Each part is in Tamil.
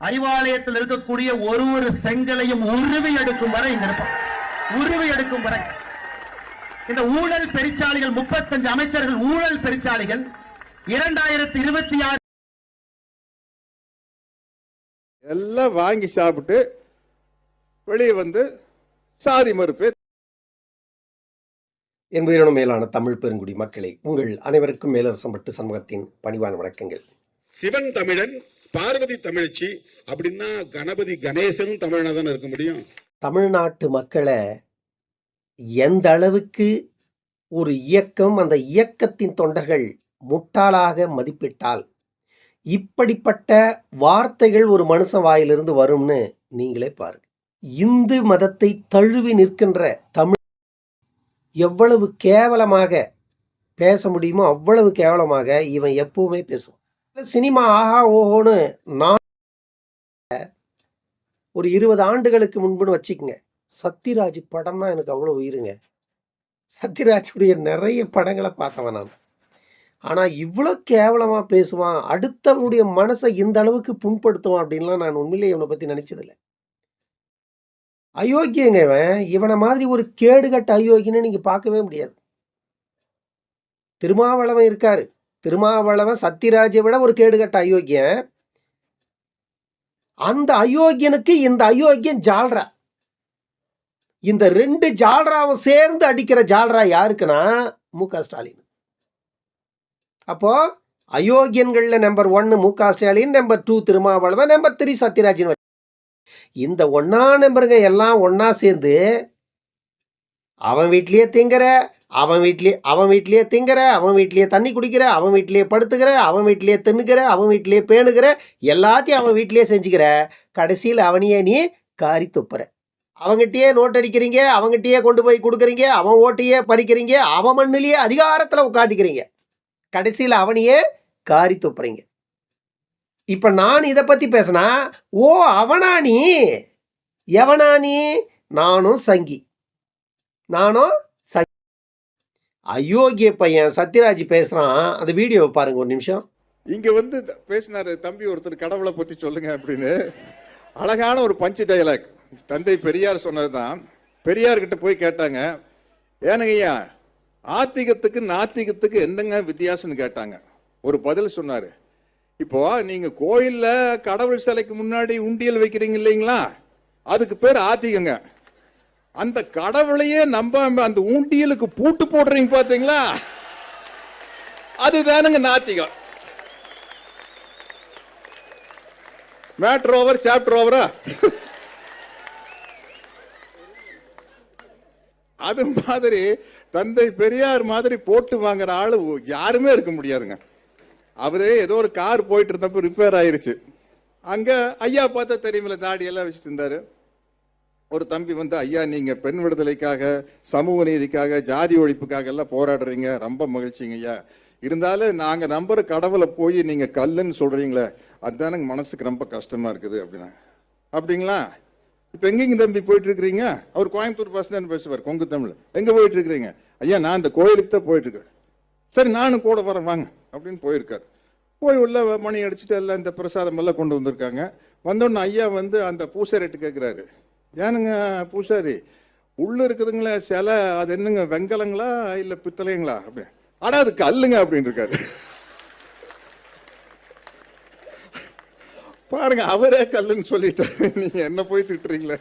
அறிவாலயத்தில் இருக்கக்கூடிய ஒரு ஒரு செங்கலையும் உருவி எடுக்கும் வரை இங்க இருப்பான் உருவி எடுக்கும் வரை. இந்த ஊழல் பெருச்சாளிகள் முப்பத்தஞ்சு அமைச்சர்கள் ஊழல் பெருச்சாளிகள் இரண்டாயிரத்தி இருபத்தி ஆறு எல்லாம் வாங்கி சாப்பிட்டு வெளியே வந்து சாதி மறுப்பு. என்பதிலும் மேலான தமிழ் பெருங்குடி மக்களே உங்கள் அனைவருக்கும் மேலரசம்பட்டு சமூகத்தின் பணிவான வணக்கங்கள். சிவன் தமிழன் பார்வதி தமிழச்சி அப்படின்னா கணபதி கணேசனும் தமிழனாக தானே இருக்க முடியும்? தமிழ்நாட்டு மக்களை எந்த அளவுக்கு ஒரு இயக்கம் அந்த இயக்கத்தின் தொண்டர்கள் முட்டாளாக மதிப்பிட்டால் இப்படிப்பட்ட வார்த்தைகள் ஒரு மனுஷன் வாயிலிருந்து வரும்னு நீங்களே பாருங்க. இந்து மதத்தை தழுவி நிற்கின்ற தமிழ் எவ்வளவு கேவலமாக பேச முடியுமோ அவ்வளவு கேவலமாக இவன் எப்பவுமே பேசுவான். சினிமா ஆஹா ஓஹோன்னு நான் ஒரு இருபது ஆண்டுகளுக்கு முன்புன்னு வச்சுக்கோங்க. சத்யராஜ் படம்னா எனக்கு அவ்வளோ உயிருங்க. சத்யராஜுடைய நிறைய படங்களை பார்த்தவன் நான். ஆனால் இவ்வளோ கேவலமாக பேசுவான் அடுத்தவனுடைய மனசை இந்த அளவுக்கு புண்படுத்துவான் அப்படின்லாம் நான் உண்மையிலேயே இவனை பற்றி நினச்சதில்லை. அயோக்கியங்க இவன். இவனை மாதிரி ஒரு கேடுகட்ட அயோக்கியன்னு நீங்கள் பார்க்கவே முடியாது. திருமாவளவன் இருக்காரு. திருமாவளவன் சத்யராஜை விட ஒரு கேடுகட்ட அயோக்கியன். அந்த அயோக்கியனுக்கு இந்த அயோக்கியன் ஜால்ரா. இந்த ரெண்டு ஜால்ராவும் சேர்ந்து அடிக்கிற ஜால்ரா யாருக்குன்னா மு க ஸ்டாலின். அப்போ அயோக்கியன்கள்ல நம்பர் ஒன்னு Mu Ka Stalin number two Thirumavalavan number three Sathyarajan இந்த ஒன்னா நம்பருங்க எல்லாம் ஒன்னா சேர்ந்து அவன் வீட்லயே திங்கிற அவன் வீட்லேயே அவன் வீட்லேயே திங்கிற அவன் வீட்லேயே தண்ணி குடிக்கிற அவன் வீட்லேயே படுத்துக்கிற அவன் வீட்லேயே தின்னுக்கிற அவன் வீட்லேயே பேணுகிற எல்லாத்தையும் அவன் வீட்லேயே செஞ்சுக்கிற. கடைசியில் அவனையே நீ காரி துப்புற. அவங்ககிட்டயே நோட் அடிக்கிறீங்க அவங்ககிட்டயே கொண்டு போய் கொடுக்குறீங்க அவன் ஓட்டையே பறிக்கிறீங்க அவன் மண்ணிலேயே அதிகாரத்தில் உட்காந்துக்கிறீங்க கடைசியில் அவனையே காரி துப்புறீங்க. இப்போ நான் இதை பற்றி பேசினா ஓ அவனா நீ? எவனா நீ? நானும் சங்கி. நானும் அயோக்கிய பையன் சத்யராஜ் பேசுகிறான் அந்த வீடியோவை பாருங்க ஒரு நிமிஷம். இங்க வந்து பேசினாரு தம்பி ஒருத்தர் கடவுளை பத்தி சொல்லுங்க அப்படின்னு. அழகான ஒரு பஞ்சு டைலாக் தந்தை பெரியார் சொன்னதுதான். பெரியார் கிட்ட போய் கேட்டாங்க. ஏனுங்க ஐயா ஆத்திகத்துக்கு நாத்திகத்துக்கு என்னங்க வித்தியாசம்னு கேட்டாங்க. ஒரு பதில் சொன்னாரு. இப்போ நீங்க கோயில்ல கடவுள் சிலைக்கு முன்னாடி உண்டியல் வைக்கிறீங்க இல்லைங்களா? அதுக்கு பேர் ஆத்திகங்க. அந்த கடவுளையே நம்பாம அந்த ஊண்டியலுக்கு பூட்டு போடுறீங்க பாத்தீங்களா? அதுதானுங்க நாத்திகம். மேட்ரு ஓவர் சாப்டர் ஓவரா அது மாதிரி தந்தை பெரியார் மாதிரி போட்டு வாங்குற ஆளு யாருமே இருக்க முடியாதுங்க. அவரு ஏதோ ஒரு கார் போயிட்டு இருந்தப்ப ரிப்பேர் ஆயிருச்சு. அங்க ஐயா பார்த்தா தெரியுமில்ல தாடி எல்லாம் வச்சுட்டு இருந்தாரு. ஒரு தம்பி வந்து ஐயா நீங்க பெண் விடுதலைக்காக சமூக நீதிக்காக ஜாதி ஒழிப்புக்காக எல்லாம் போராடுறீங்க. ரொம்ப மகிழ்ச்சிங்க ஐயா. இருந்தாலும் நாங்க நம்புற கடவுளை போய் நீங்க கல்லுன்னு சொல்றீங்களே எனக்கு மனசுக்கு ரொம்ப கஷ்டமா இருக்குது அப்படின்னா அப்படிங்களா? இப்போ எங்கேங்க தம்பி போயிட்டு இருக்கிறீங்க அவர் கோயம்புத்தூர் பஸ் தான் பேசுவார் கொங்கு தமிழ். எங்கே போயிட்டு இருக்கிறீங்க ஐயா நான் இந்த கோயிலுக்கு தான் போயிட்டு இருக்கிறேன் சரி நானும் கூட வரேன் வாங்க அப்படின்னு போயிருக்காரு. போய் உள்ள மணி அடிச்சுட்டு எல்லாம் இந்த பிரசாதம் எல்லாம் கொண்டு வந்திருக்காங்க. வந்தோடனே ஐயா வந்து அந்த பூசை ரேட்டு கேட்குறாரு ஏனுங்க பூசாரி உள்ள இருக்குதுங்களே சிலை அது என்னங்க வெங்கலங்களா இல்ல பித்தளைங்களா அப்படி. ஆனா அது கல்லுங்க அப்படின்னு இருக்காரு பாருங்க அவரே கல்லுன்னு சொல்லிட்டாரு. நீங்க என்ன போய் திட்டுறீங்களே?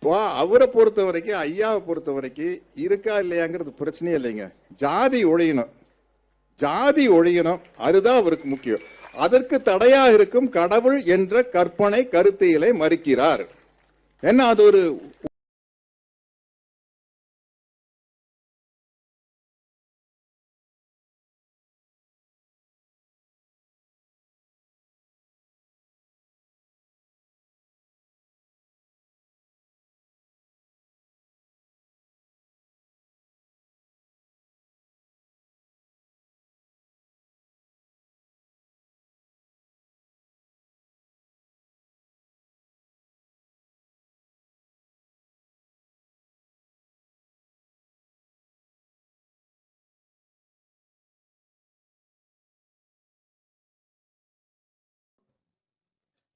வா அவரை பொறுத்த வரைக்கும் ஐயாவை பொறுத்த வரைக்கும் இருக்கா இல்லையாங்கிறது பிரச்சனையே இல்லைங்க. ஜாதி ஒழியணும். ஜாதி ஒழியணும். அதுதான் அவருக்கு முக்கியம். அதற்கு தடையா இருக்கும் கடவுள் என்ற கற்பனை கருத்தியலை மறுக்கிறார். என்ன அது ஒரு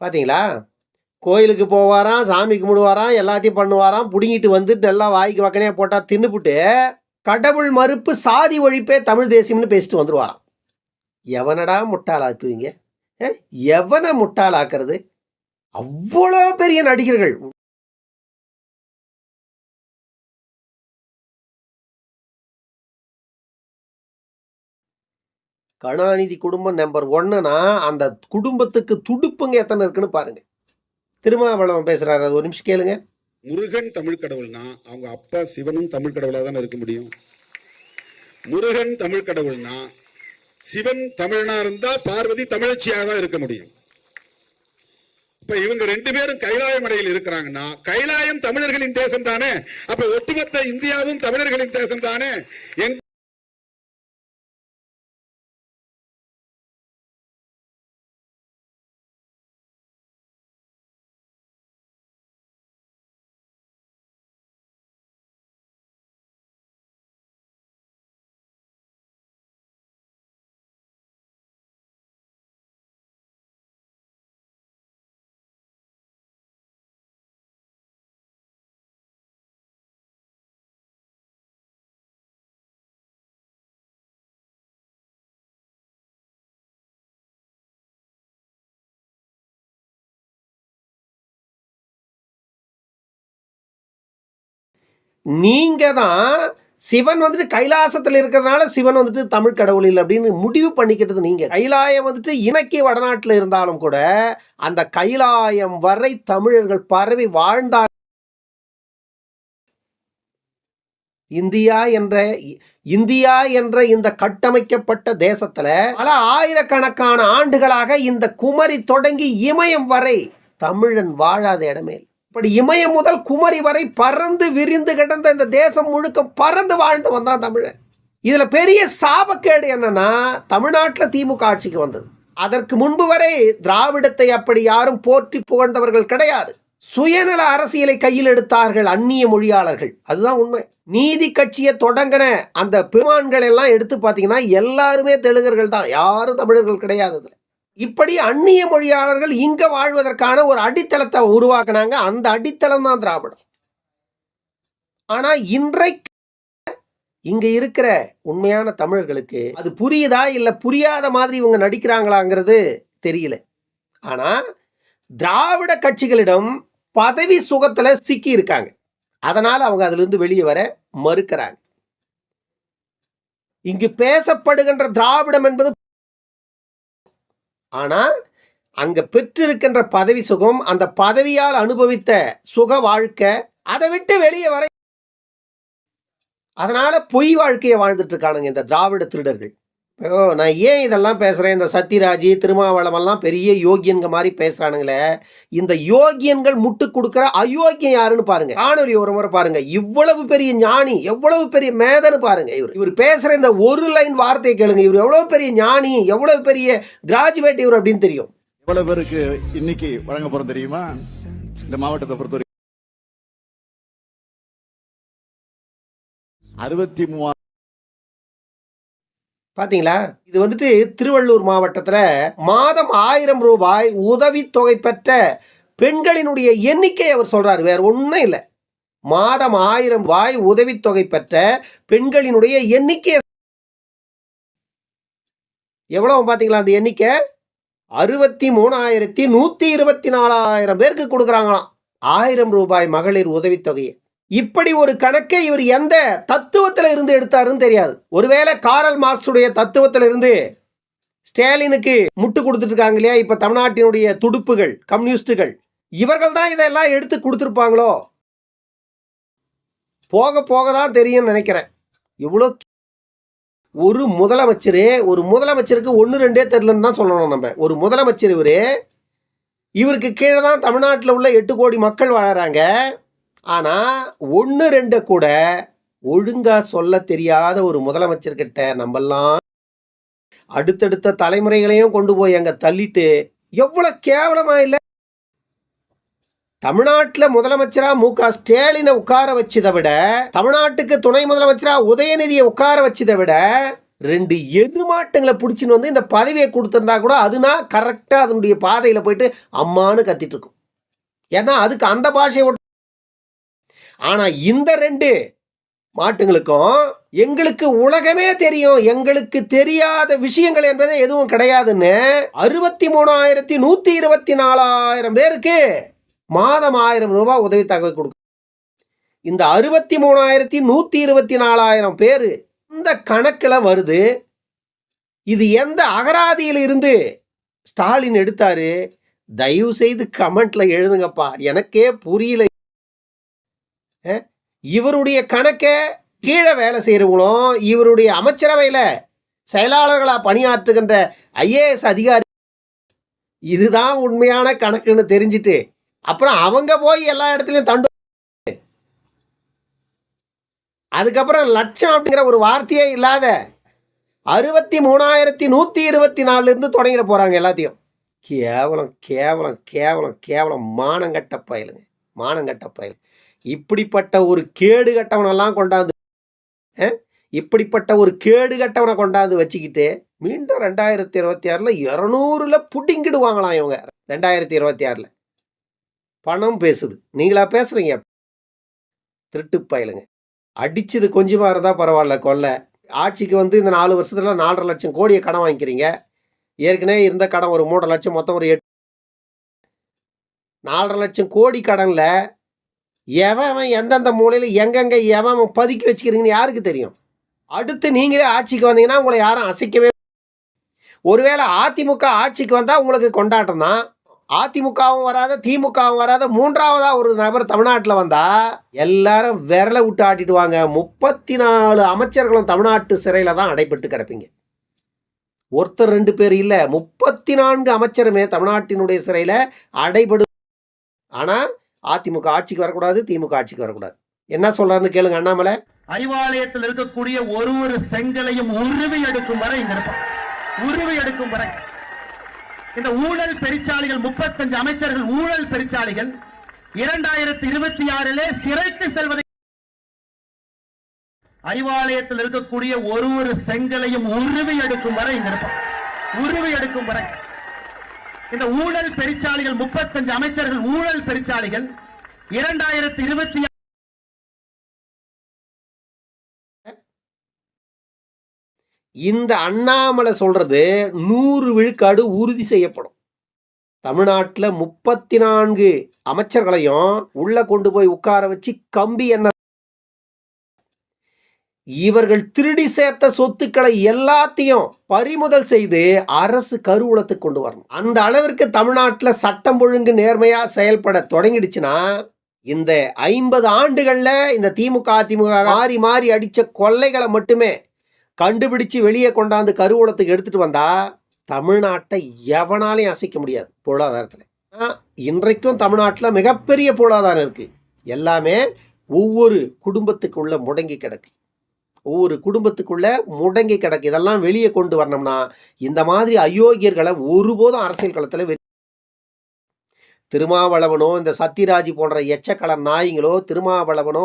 பார்த்தீங்களா கோயிலுக்கு போவாராம் சாமி கும்பிடுவாராம் எல்லாத்தையும் பண்ணுவாராம் பிடுங்கிட்டு வந்துட்டு நல்லா வாய்க்கு வக்கனே போட்டால் தின்னுபுட்டு கடவுள் மறுப்பு சாதி ஒழிப்பே தமிழ் தேசியம்னு பேசிட்டு வந்துடுவாராம் எவனடா முட்டாளாக்குவீங்க? ஏ, எவனை முட்டாளாக்குறது? அவ்வளோ பெரிய நடிகர்கள். கருணாநிதி குடும்பம் நம்பர் ஒன்னுனா அந்த குடும்பத்துக்கு துடுப்புங்க எத்தனை இருக்குன்னு பாருங்க. திருமாவளவன் பேசுறாரு அது ஒரு நிமிஷம் கேளுங்க. முருகன் தமிழ் கடவுள்னா அவங்க அப்பா சிவனும் தமிழ் கடவுளா தானே இருக்க முடியும்? முருகன் தமிழ் கடவுள்னா சிவன் தமிழனா இருந்தா பார்வதி தமிழச்சியாக தான் இருக்க முடியும். இப்ப இவங்க ரெண்டு பேரும் கைலாய மலையில் இருக்கிறாங்கன்னா கைலாயம் தமிழர்களின் தேசம் தானே? அப்ப ஒட்டுமொத்த இந்தியாவும் தமிழர்களின் தேசம் தானே? நீங்கள் தான் சிவன் வந்துட்டு கைலாசத்தில் இருக்கிறதுனால சிவன் வந்துட்டு தமிழ் கடவுள் இல்லை அப்படின்னு முடிவு பண்ணிக்கிட்டது நீங்க. கைலாயம் வந்துட்டு இணக்கி வடநாட்டில் இருந்தாலும் கூட அந்த கைலாயம் வரை தமிழர்கள் பரவி வாழ்ந்தார் இந்தியா என்ற இந்தியா என்ற இந்த கட்டமைக்கப்பட்ட தேசத்துல பல ஆயிரக்கணக்கான ஆண்டுகளாக இந்த குமரி தொடங்கி இமயம் வரை தமிழன் வாழாத இடமே இப்படி இமயம் முதல் குமரி வரை பறந்து விரிந்து கிடந்த இந்த தேசம் முழுக்க பறந்து வாழ்ந்து வந்தான் தமிழன். இதில் பெரிய சாபக்கேடு என்னன்னா தமிழ்நாட்டில் திமுக ஆட்சிக்கு வந்தது. அதற்கு முன்பு வரை திராவிடத்தை அப்படி யாரும் போற்றி புகழ்ந்தவர்கள் கிடையாது. சுயநல அரசியலை கையில் எடுத்தார்கள் அந்நிய மொழியாளர்கள். அதுதான் உண்மை. நீதி கட்சியை தொடங்கின அந்த பெருமான்கள் எல்லாம் எடுத்து பார்த்தீங்கன்னா எல்லாருமே தெலுங்கர்கள் தான். யாரும் தமிழர்கள் கிடையாது அதுல. இப்படி அந்நிய மொழியாளர்கள் இங்க வாழ்வதற்கான ஒரு அடித்தளத்தை உருவாக்குனாங்க. அந்த அடித்தளம் தான் திராவிடம். ஆனா இன்றைக்கு இங்க இருக்கிற உண்மையான தமிழர்களுக்கு அது புரியுதா இல்ல புரியாத மாதிரி இவங்க நடிக்கிறாங்களாங்கிறது தெரியல. ஆனா திராவிட கட்சிகளிடம் பதவி சுகத்துல சிக்கி இருக்காங்க. அதனால அவங்க அதுல இருந்து வெளியே வர மறுக்கிறாங்க. இங்கு பேசப்படுகின்ற திராவிடம் என்பது ஆனா அங்க பெற்றிருக்கின்ற பதவி சுகம் அந்த பதவியால் அனுபவித்த சுக வாழ்க்கை அதை விட்டு வெளியே வர அதனால பொய் வாழ்க்கையை வாழ்ந்துட்டு இருக்கானுங்க இந்த திராவிட திருடர்கள். ஓ நான் ஏன் இதெல்லாம் பேசுகிறேன் இந்த சத்யராஜ் திருமாவளமெல்லாம் பெரிய யோகியன்க மாதிரி பேசுகிறானுங்களே இந்த யோகியன்கள் முட்டு கொடுக்குற அயோக்கியம் யாருன்னு பாருங்க. காணொலி ஒரு முறை பாருங்க. இவ்வளவு பெரிய ஞானி எவ்வளவு பெரிய மேதன்னு பாருங்க. இவர் இவர் பேசுகிற இந்த ஒரு லைன் வார்த்தையை கேளுங்க. இவர் எவ்வளவு பெரிய ஞானி எவ்வளவு பெரிய கிராஜுவேட் இவர் அப்படின்னு தெரியும். எவ்வளவு பேருக்கு இன்னைக்கு வழங்க போறோம் தெரியுமா? இந்த மாவட்டத்தை பொறுத்தவரை. அறுபத்தி மூவாயிரம் பாத்தீங்களா? இது வந்துட்டு திருவள்ளூர் மாவட்டத்துல மாதம் ஆயிரம் ரூபாய் உதவித்தொகை பெற்ற பெண்களினுடைய எண்ணிக்கை அவர் சொல்றாரு. வேற ஒண்ணும் இல்லை. மாதம் ஆயிரம் ரூபாய் உதவித்தொகை பெற்ற பெண்களினுடைய எண்ணிக்கை. எவ்வளவு பாத்தீங்களா அந்த எண்ணிக்கை? அறுபத்தி மூணாயிரத்தி நூத்தி இருபத்தி நாலாயிரம் பேருக்கு கொடுக்குறாங்களாம். ஆயிரம் ரூபாய் மகளிர் உதவித்தொகையை இப்படி ஒரு கணக்கை இவர் எந்த தத்துவத்தில் இருந்து எடுத்தாருன்னு தெரியாது. ஒருவேளை காரல் மார்க்ஸுடைய தத்துவத்துல இருந்து ஸ்டாலினுக்கு முட்டு கொடுத்துட்டு இருக்காங்க இல்லையா? இப்போ தமிழ்நாட்டினுடைய துடுப்புகள் கம்யூனிஸ்டுகள் இவர்கள் தான் இதெல்லாம் எடுத்து கொடுத்துருப்பாங்களோ? போக போக தான் தெரியும்னு நினைக்கிறேன். இவ்வளோ ஒரு முதலமைச்சர் ஒரு முதலமைச்சருக்கு ஒன்று ரெண்டே தெரிலன்னு தான் சொல்லணும் நம்ம. ஒரு முதலமைச்சர் இவரு இவருக்கு கீழே தான் தமிழ்நாட்டில் உள்ள எட்டு கோடி மக்கள் வாழறாங்க. ஆனால் ஒன்று ரெண்டு கூட ஒழுங்கா சொல்ல தெரியாத ஒரு முதலமைச்சர்கிட்ட நம்மெல்லாம் அடுத்தடுத்த தலைமுறைகளையும் கொண்டு போய் அங்கே தள்ளிட்டு எவ்வளோ கேவலமா இல்லை? தமிழ்நாட்டில் முதலமைச்சரா மு க ஸ்டாலினை உட்கார வச்சதை விட தமிழ்நாட்டுக்கு துணை முதலமைச்சரா உதயநிதியை உட்கார வச்சதை விட ரெண்டு எருமாட்டங்களை பிடிச்சின்னு வந்து இந்த பதவியை கொடுத்துருந்தா கூட அதுனா கரெக்டாக அதனுடைய பாதையில் போயிட்டு அம்மான்னு கத்திட்டு இருக்கும். ஏன்னா அதுக்கு அந்த பாஷையை ஆனால் இந்த ரெண்டு மாட்டுங்களுக்கும் எங்களுக்கு உலகமே தெரியும். எங்களுக்கு தெரியாத விஷயங்கள் என்பதே எதுவும் கிடையாதுன்னு அறுபத்தி மூணாயிரத்தி நூற்றி இருபத்தி நாலாயிரம் பேருக்கு மாதம் ஆயிரம் ரூபாய் உதவித்தொகை கொடுக்கும் இந்த அறுபத்தி மூணாயிரத்தி நூற்றி இருபத்தி நாலாயிரம் பேர் இந்த கணக்கில் வருது. இது எந்த அகராதியில் இருந்து ஸ்டாலின் எடுத்தாரு? தயவு செய்து கமெண்ட்ல எழுதுங்கப்பா. எனக்கே புரியல. இவருடைய கணக்கை கீழே வேலை செய்கிறவங்களும் இவருடைய அமைச்சரவையில் செயலாளர்களாக பணியாற்றுகின்ற ஐஏஎஸ் அதிகாரி. இதுதான் உண்மையான கணக்குன்னு தெரிஞ்சிட்டு அப்புறம் அவங்க போய் எல்லா இடத்துலையும் தண்டு. அதுக்கப்புறம் லட்சம் அப்படிங்கிற ஒரு வார்த்தையே இல்லாத அறுபத்தி மூணாயிரத்தி நூற்றி இருபத்தி நாலுலேருந்து தொடங்கிட போகிறாங்க எல்லாத்தையும். கேவலம் கேவலம் கேவலம் கேவலம். மானங்கட்ட பயலுங்க. மானங்கட்ட பயலுங்க இப்படிப்பட்ட ஒரு கேடு கட்டவனெல்லாம் கொண்டாந்து இப்படிப்பட்ட ஒரு கேடு கட்டவனை கொண்டாந்து வச்சுக்கிட்டு மீண்டும் ரெண்டாயிரத்தி இருபத்தி ஆறில் இரநூறுல புட்டிங்கிடுவாங்களாம் இவங்க. ரெண்டாயிரத்தி இருபத்தி ஆறில். பணம் பேசுது. நீங்களா பேசுகிறீங்க திருட்டு பயலுங்க. அடிச்சது கொஞ்சமாக இருந்தால் பரவாயில்ல கொள்ளை ஆட்சிக்கு வந்து இந்த நாலு வருஷத்துல நாலரை லட்சம் கோடியை கடன் வாங்கிக்கிறீங்க. ஏற்கனவே இருந்த கடன் ஒரு மூன்றரை லட்சம் மொத்தம் ஒரு எட்டு நாலரை லட்சம் கோடி கடனில் எவன் எந்தெந்த மூலையில் எங்கெங்க எவன் அவன் பதுக்கி வச்சுக்கிறீங்கன்னு யாருக்கு தெரியும்? அடுத்து நீங்களே ஆட்சிக்கு வந்தீங்கன்னா உங்களை யாரும் அசைக்கவே ஒருவேளை அதிமுக ஆட்சிக்கு வந்தால் உங்களுக்கு கொண்டாட்டம் தான். அதிமுகவும் வராத திமுகவும் வராத. மூன்றாவதா ஒரு நபர் தமிழ்நாட்டில் வந்தால் எல்லாரும் விரலை விட்டு ஆட்டிடுவாங்க முப்பத்தி நாலு அமைச்சர்களும் தமிழ்நாட்டு சிறையில் தான் அடைபட்டு கிடப்பீங்க. ஒருத்தர் ரெண்டு பேர் இல்லை முப்பத்தி நான்கு அமைச்சருமே தமிழ்நாட்டினுடைய சிறையில் அடைபடு ஆனால் அதிமுக ஆட்சிக்கு வரக்கூடாது திமுக ஆட்சிக்கு வரக்கூடாது. என்ன சொல்றாருன்னு கேளுங்க அண்ணாமலை. அறிவாலயத்தில் இருக்கக்கூடிய ஒரு ஒரு செங்கலையும் உருவி எடுக்கும் வரை இங்க இருப்பான் உருவி எடுக்கும் வரை. இந்த ஊழல் பெருச்சாளிகள் முப்பத்தஞ்சு அமைச்சர்கள் ஊழல் பெருச்சாளிகள் இரண்டாயிரத்தி இருபத்தி ஆறிலே சிறைக்கு செல்வதை அறிவாலயத்தில் இருக்கக்கூடிய ஒரு ஒரு செங்கலையும் உருவி எடுக்கும் வரை இங்க இருப்பான் உருவி எடுக்கும் வரை. இந்த ஊழல் பெருச்சாளிகள் முப்பத்தஞ்சு அமைச்சர்கள் ஊழல் பெருச்சாளிகள் இரண்டாயிரத்தி இருபத்தி இந்த அண்ணாமலை சொல்றது நூறு விழுக்காடு உறுதி செய்யப்படும். தமிழ்நாட்டில் முப்பத்தி நான்கு அமைச்சர்களையும் உள்ள கொண்டு போய் உட்கார வச்சு கம்பி என்ன இவர்கள் திருடி சேர்த்த சொத்துக்களை எல்லாத்தையும் பறிமுதல் செய்து அரசு கருவூலத்துக்கு கொண்டு வரணும். அந்த அளவிற்கு தமிழ்நாட்டில் சட்டம் ஒழுங்கு நேர்மையா செயல்பட தொடங்கிடுச்சுன்னா இந்த ஐம்பது ஆண்டுகள்ல இந்த திமுக அதிமுக மாறி மாறி அடிச்ச கொள்ளைகளை மட்டுமே கண்டுபிடிச்சு வெளியே கொண்டாந்து கருவூலத்துக்கு எடுத்துட்டு வந்தா தமிழ்நாட்டை எவனாலையும் அசைக்க முடியாது பொருளாதாரத்தில். இன்றைக்கும் தமிழ்நாட்டில் மிகப்பெரிய பொருளாதாரம் இருக்கு. எல்லாமே ஒவ்வொரு குடும்பத்துக்குள்ள முடங்கி கிடக்கு. ஒவ்வொரு குடும்பத்துக்குள்ள முடங்கி கிடக்கு. இதெல்லாம் வெளியே கொண்டு வரணும்னா இந்த மாதிரி அயோக்கியர்களை ஒருபோதும் அரசியல் களத்தில் திருமாவளவனோ இந்த சத்யராஜ் போன்ற எச்சக்கல நாய்களோ திருமாவளவனோ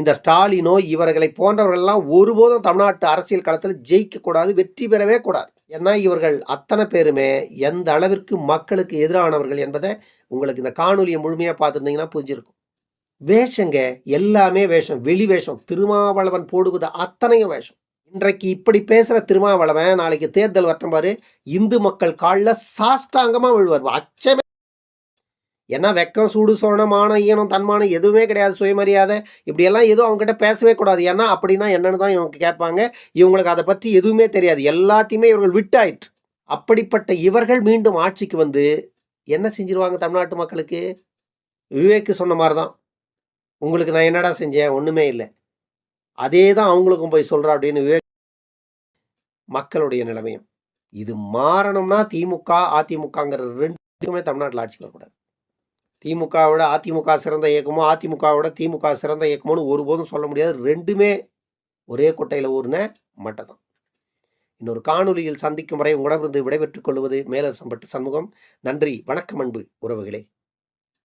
இந்த ஸ்டாலினோ இவர்களை போன்றவர்கள்லாம் ஒருபோதும் தமிழ்நாட்டு அரசியல் களத்தில் ஜெயிக்கக்கூடாது வெற்றி பெறவே கூடாது. ஏன்னா இவர்கள் அத்தனை பேருமே எந்த அளவிற்கு மக்களுக்கு எதிரானவர்கள் என்பதை உங்களுக்கு இந்த காணொலியை முழுமையாக பார்த்துருந்தீங்கன்னா புரிஞ்சிருக்கும். வேஷங்க எல்லாமே வேஷம். வெளி வேஷம். திருமாவளவன் போடுவது அத்தனையும் வேஷம். இன்றைக்கு இப்படி பேசுகிற திருமாவளவன் நாளைக்கு தேர்தல் வட்டம் பாரு. இந்து மக்கள் காலில் சாஷ்டாங்கமாக விழுவார். அச்சமே. ஏன்னா வெக்கம் சூடு சோனம் மானம் ஈனம் தன்மானம் எதுவுமே கிடையாது. சுயமரியாதை. இப்படியெல்லாம் எதுவும் அவங்ககிட்ட பேசவே கூடாது. ஏன்னா அப்படின்னா என்னன்னு தான் இவங்க கேட்பாங்க. இவங்களுக்கு அதை பற்றி எதுவுமே தெரியாது. எல்லாத்தையுமே இவர்கள் விட்டாயிற்று. அப்படிப்பட்ட இவர்கள் மீண்டும் ஆட்சிக்கு வந்து என்ன செஞ்சிருவாங்க தமிழ்நாட்டு மக்களுக்கு? விவேக்கு சொன்ன மாதிரி தான் உங்களுக்கு நான் என்னடா செஞ்சேன்? ஒன்றுமே இல்லை. அதே தான் அவங்களுக்கும் போய் சொல்கிறா அப்படின்னு விவேக் மக்களுடைய நிலைமையும். இது மாறணும்னா திமுக அதிமுகங்கிற ரெண்டுக்குமே தமிழ்நாட்டில் ஆட்சி வரக்கூடாது. திமுகவோட அதிமுக சிறந்த இயக்கமோ அதிமுகவோட திமுக சிறந்த இயக்கமோன்னு ஒருபோதும் சொல்ல முடியாது. ரெண்டுமே ஒரே கொட்டையில் ஊர்ன மட்டை தான் இன்னொரு காணொலியில் சந்திக்கும் வரை உங்களிடமிருந்து விடைபெற்றுக் கொள்வது மேலரசம்பட்டு சண்முகம். நன்றி வணக்கம் அன்பு உறவுகளே.